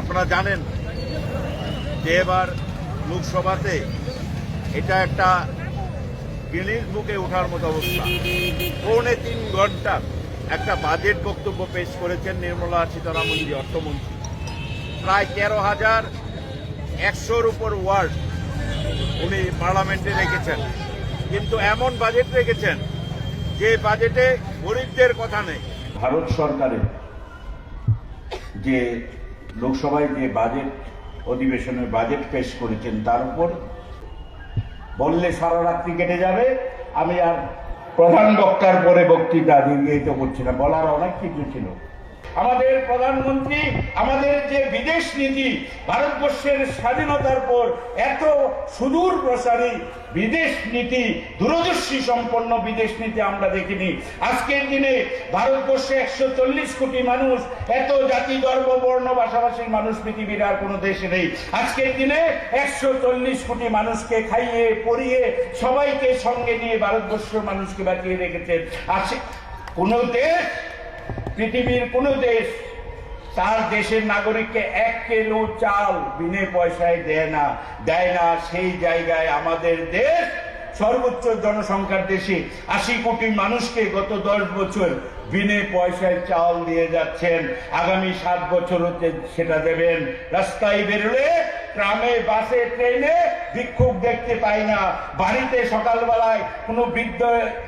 আপনারা জানেন যে এবার লোকসভাতে এটা একটা গিনিস বুকে ওঠার মতো অবস্থা। পৌনে তিন ঘণ্টা একটা বাজেট বক্তব্য পেশ করেছেন নির্মলা সীতারামনজি অর্থমন্ত্রী। প্রায় তেরো হাজার একশোর উপর ওয়ার্ড উনি পার্লামেন্টে রেখেছেন। কিন্তু এমন বাজেট রেখেছেন যে বাজেটে গরিবদের কথা নেই। ভারত সরকারের যে লোকসভায় যে বাজেট, অধিবেশনের বাজেট পেশ করেছেন, তার উপর বললে সারা রাত্রি কেটে যাবে। আমি আর প্রধান বক্তার পরে বক্তৃতা দীর্ঘায়িত করছি না, বলার অনেক কিছু ছিল। আমাদের প্রধানমন্ত্রী, আমাদের যে বিদেশ নীতি, ভারতবর্ষের স্বাধীনতার পর এত সুদূর প্রসারী বিদেশ নীতি, দূরদর্শী সম্পন্ন বিদেশ নীতি আমরা দেখিনি। আজকের দিনে ভারতবর্ষে একশো চল্লিশ কোটি মানুষ, এত জাতি ধর্ম বর্ণ, ভাষাভাষীর মানুষ পৃথিবীর আর কোনো দেশে নেই। আজকের দিনে একশো চল্লিশ কোটি মানুষকে খাইয়ে, পরিয়ে, সবাইকে সঙ্গে নিয়ে ভারতবর্ষের মানুষকে বাঁচিয়ে রেখেছেন। সে- কোনো দেশ পৃথিবীর কোন দেশ তার দেশের নাগরিককে এক কিলো চাল বিনে পয়সায় দেয় না দেয় না। সেই জায়গায় আমাদের দেশ সর্বোচ্চ জনসংখ্যার দেশে আশি কোটি মানুষকে গত দশ বছর বিনে পয়সায় চাল দিয়ে যাচ্ছেন। আগামী সাত বছর হতে সেটা দেবেন। রাস্তায় বেরোলে ট্রামে বাসে, ট্রেনে বিক্ষোভ দেখতে পাই না। বাড়িতে সকালবেলায় কোনো বৃদ্ধ,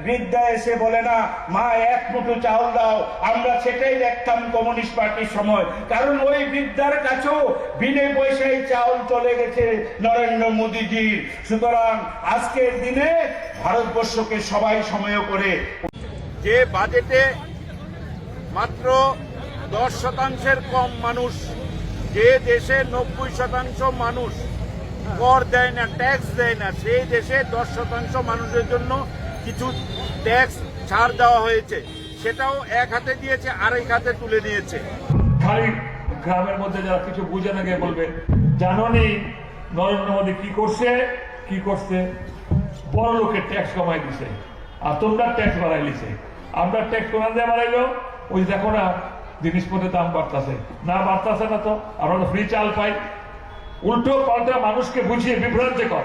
বৃদ্ধা এসে বলে না, মা, এক মুঠো চাল দাও। আমরা সেটাই দেখতাম কমিউনিস্ট পার্টির সময়। কারণ ওই বৃদ্ধার কাছেও বিনে পয়সায় চাউল চলে গেছে নরেন্দ্র মোদীজির। সুতরাং আজকের দিনে ভারতবর্ষকে সবাই সময় করে। যে বাজেটে মাত্র দশ শতাংশের কম মানুষ যে দেশে নব্বই শতাংশ মানুষ কর দেয় না ট্যাক্স দেয় না, সেই দেশে দশ শতাংশ মানুষের জন্য কিছু ট্যাক্স ছাড় দেওয়া হয়েছে। সেটাও এক হাতে দিয়েছে, আরেক হাতে তুলে নিয়েছে। গ্রামের মধ্যে যারা কিছু বুঝে না গিয়ে বলবে, জানো নরেন্দ্র মোদী কি করছে? কি করছে? বড় লোকের ট্যাক্স কমাই দিছে। আর তোমরা ট্যাক্স বাড়াই দিছে আমরা ট্যাক্স কোনা দিয়ে বাড়াইলো, ওই দেখো না জিনিসপত্রের দাম বাড়তাছে। না বাড়তাছে না তো আমরা ফ্রি চাল পাই। উল্টো পাল্টা মানুষকে বুঝিয়ে বিভ্রান্তি কর।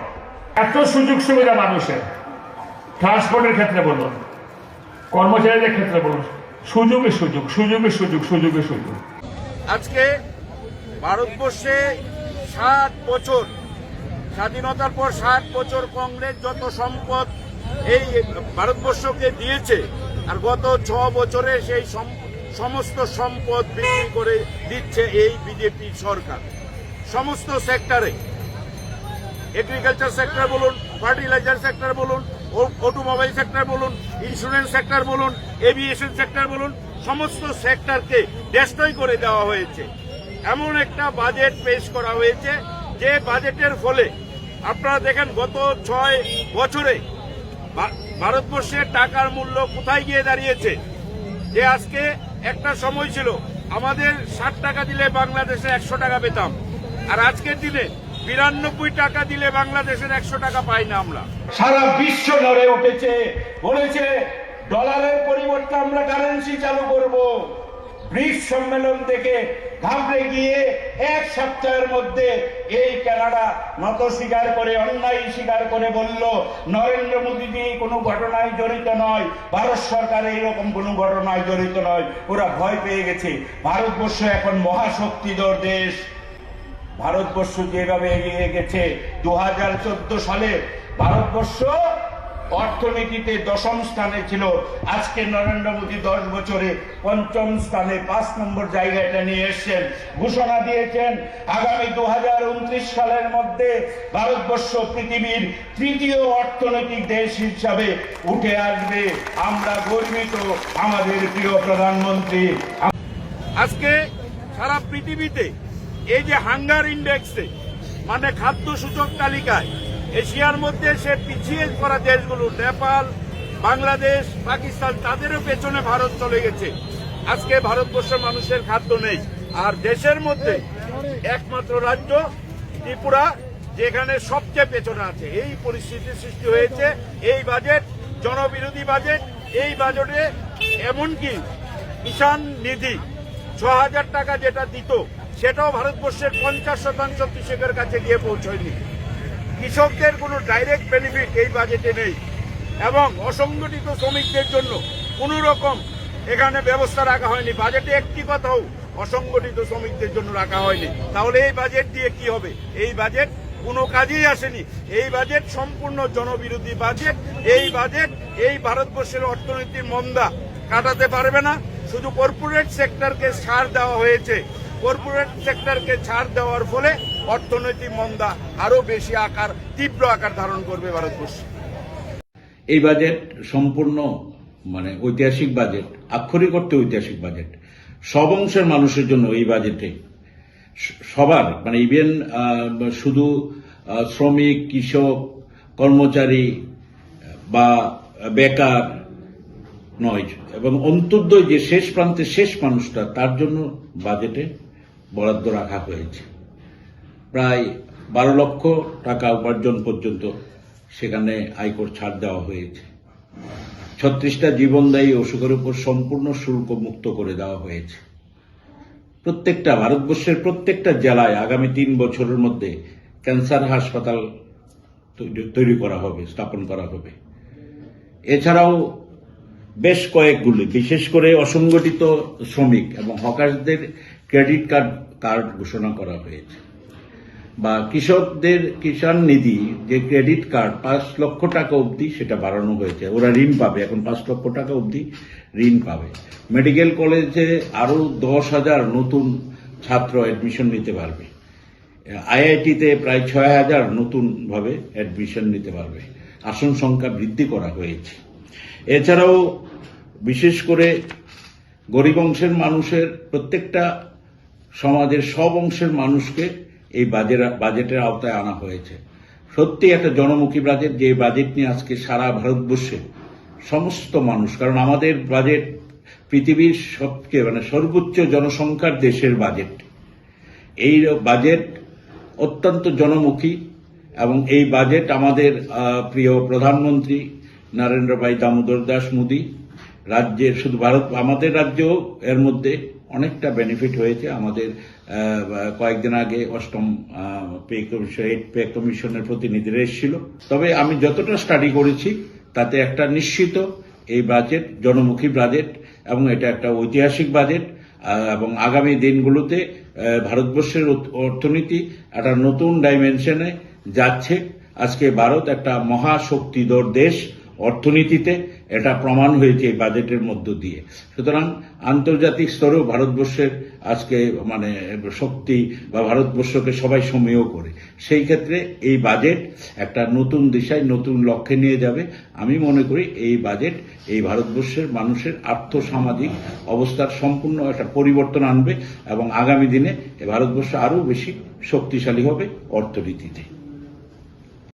এত সুযোগ সুবিধা মানুষের। ট্রান্সপোর্টের ক্ষেত্রে বলুন, কর্মচারীদের ক্ষেত্রে বলুন, সুযোগে সুযোগ সুযোগে সুযোগ সুযোগে সুযোগ। আজকে ভারতবর্ষে ষাট বছর, স্বাধীনতার পর ষাট বছর কংগ্রেস যত সম্পদ এই ভারতবর্ষকে দিয়েছে, আর গত ছ বছরে সেই সম- সমস্ত সম্পদ বিক্রি করে দিচ্ছে এই বিজেপি সরকার। সমস্ত সেক্টরে। এগ্রিকালচার সেক্টর বলুন ফার্টিলাইজার সেক্টর বলুন অটোমোবাইল সেক্টর বলুন ইন্স্যুরেন্স সেক্টর বলুন এভিয়েশন সেক্টর বলুন, সমস্ত সেক্টরকে ডেস্ট্রয় করে দেওয়া হয়েছে। এমন একটা বাজেট পেশ করা হয়েছে, যে বাজেটের ফলে আপনারা দেখেন গত ছয় বছরে ভারতবর্ষের টাকার মূল্য কোথায় গিয়ে দাঁড়িয়েছে? যে আজকে একটা সময় ছিল, আমাদের ষাট টাকা দিলে বাংলাদেশে একশো টাকা পেতাম। আর আজকের দিনে বিরানব্বই টাকা দিলে বাংলাদেশের একশো টাকা পাই না আমরা। সারা বিশ্ব নড়ে উঠেছে, বলেছে ডলারের পরিবর্তে আমরা কারেন্সি চালু করব। ব্রিক্স সম্মেলন থেকে ঘাবড়ে গিয়ে এক সপ্তাহের মধ্যে এই কানাডা নত স্বীকার করে, অন্যায় স্বীকার করে বলল, নরেন্দ্র মোদীজি, কোনো ঘটনায় জড়িত নয়। ভারত সরকার এইরকম কোনো ঘটনায় জড়িত নয়। ওরা ভয় পেয়ে গেছে। ভারতবর্ষ এখন মহাশক্তিধর দেশ। ভারতবর্ষ যেভাবে এগিয়ে গেছে দু হাজার চোদ্দ সালে ভারতবর্ষ অর্থনীতিতে দশম স্থানে ছিল। আজকে নরেন্দ্র মোদী দশ বছরে পঞ্চম স্থানে পাঁচ নম্বর জায়গাটা নিয়ে এসছেন। ঘোষণা দিয়েছেন, আগামী দু সালের মধ্যে ভারতবর্ষ পৃথিবীর তৃতীয় অর্থনৈতিক দেশ হিসাবে উঠে আসবে। আমরা গর্বিত আমাদের প্রিয় প্রধানমন্ত্রী। আজকে সারা পৃথিবীতে এই যে হাঙ্গার ইন্ডেক্সে মানে খাদ্য সূচক তালিকায় এশিয়ার মধ্যে সে পিছিয়ে পড়া দেশগুলো, নেপাল, বাংলাদেশ, পাকিস্তান, তাদেরও পেছনে ভারত চলে গেছে। আজকে ভারতবর্ষের মানুষের খাদ্য নেই। আর দেশের মধ্যে একমাত্র রাজ্য ত্রিপুরা, যেখানে সবচেয়ে পেছনে আছে। এই পরিস্থিতির সৃষ্টি হয়েছে, এই বাজেট, জনবিরোধী বাজেট, এই বাজেটে এমনকি কিষাণ নিধি ছ হাজার টাকা যেটা দিত, সেটাও ভারতবর্ষের পঞ্চাশ শতাংশ কৃষকের কাছে গিয়ে পৌঁছয়নি। কৃষকদের কোনো ডাইরেক্ট বেনিফিট এই বাজেটে নেই। এবং অসংগঠিত শ্রমিকদের জন্য কোনো রকম এখানে ব্যবস্থা রাখা হয়নি। বাজেটে একটি কথাও অসংগঠিত শ্রমিকদের জন্য রাখা হয়নি। তাহলে এই বাজেট দিয়ে কি হবে? এই বাজেট কোনো কাজেই আসেনি। এই বাজেট সম্পূর্ণ জনবিরোধী বাজেট এই বাজেট এই ভারতবর্ষের অর্থনীতির মন্দা কাটাতে পারবে না। শুধু কর্পোরেট সেক্টরকে ছাড় দেওয়া হয়েছে। কর্পোরেট সেক্টরকে ছাড় দেওয়ার ফলে অর্থনৈতিক মন্দা আরও বেশি আকার, তীব্র আকার ধারণ করবে ভারতবর্ষ। এই বাজেট সম্পূর্ণ মানে ঐতিহাসিক বাজেট, আক্ষরিক অর্থে ঐতিহাসিক বাজেট। সব অংশের মানুষের জন্য এই বাজেটে সবার মানে ইভেন শুধু শ্রমিক, কৃষক, কর্মচারী, বা বেকার নয়, এবং অন্তর্দয় যে শেষ প্রান্তে শেষ মানুষটা, তার জন্য বাজেটে বরাদ্দ রাখা হয়েছে। প্রায় বারো লক্ষ টাকা উপার্জন পর্যন্ত সেখানে আয়কর ছাড় দেওয়া হয়েছে। ছত্রিশটা জীবনদায়ী অসুখের উপর সম্পূর্ণ শুল্ক মুক্ত করে দেওয়া হয়েছে। প্রত্যেকটা ভারতবর্ষের প্রত্যেকটা জেলায় আগামী তিন বছরের মধ্যে ক্যান্সার হাসপাতাল তৈরি- করা হবে, স্থাপন করা হবে। এছাড়াও বেশ কয়েকগুলি, বিশেষ করে অসংগঠিত শ্রমিক এবং হকারদের ক্রেডিট কার্ড কার্ড ঘোষণা করা হয়েছে। বা কৃষকদের কিষাণ নিধি যে ক্রেডিট কার্ড, পাঁচ লক্ষ টাকা অবধি সেটা বাড়ানো হয়েছে। ওরা ঋণ পাবে, এখন পাঁচ লক্ষ টাকা অবধি ঋণ পাবে। মেডিকেল কলেজে আরও দশ হাজার নতুন ছাত্র অ্যাডমিশন নিতে পারবে। আইআইটিতে প্রায় ছয় হাজার নতুনভাবে অ্যাডমিশন নিতে পারবে। আসন সংখ্যা বৃদ্ধি করা হয়েছে। এছাড়াও বিশেষ করে গরিব অংশের মানুষের প্রত্যেকটা সমাজের সব অংশের মানুষকে এই বাজের বাজেটের আওতায় আনা হয়েছে। সত্যি একটা জনমুখী বাজেট, যে বাজেট নিয়ে আজকে সারা ভারতবর্ষে সমস্ত মানুষ, কারণ আমাদের বাজেট পৃথিবীর সবচেয়ে মানে সর্বোচ্চ জনসংখ্যার দেশের বাজেট। এই বাজেট অত্যন্ত জনমুখী এবং এই বাজেট আমাদের প্রিয় প্রধানমন্ত্রী নরেন্দ্র ভাই দামোদর দাস মোদী রাজ্যের, শুধু ভারত, আমাদের রাজ্যেও এর মধ্যে অনেকটা বেনিফিট হয়েছে আমাদের কয়েকদিন আগে অষ্টম পে কমিশন এইট পে কমিশনের প্রতিনিধিরা এসেছিল। তবে আমি যতটা স্টাডি করেছি, তাতে একটা নিশ্চিত এই বাজেট জনমুখী বাজেট এবং এটা একটা ঐতিহাসিক বাজেট এবং আগামী দিনগুলোতে ভারতবর্ষের অর্থনীতি একটা নতুন ডাইমেনশনে যাচ্ছে। আজকে ভারত একটা মহাশক্তিধর দেশ। অর্থনীতিতে এটা প্রমাণ হয়েছে এই বাজেটের মধ্য দিয়ে। সুতরাং আন্তর্জাতিক স্তরেও ভারতবর্ষের আজকে মানে শক্তি বা ভারতবর্ষকে সবাই সমীহ করে। সেই ক্ষেত্রে এই বাজেট একটা নতুন দিশায়, নতুন লক্ষ্যে নিয়ে যাবে। আমি মনে করি এই বাজেট এই ভারতবর্ষের মানুষের আর্থসামাজিক অবস্থার সম্পূর্ণ একটা পরিবর্তন আনবে এবং আগামী দিনে ভারতবর্ষ আরও বেশি শক্তিশালী হবে অর্থনীতিতে।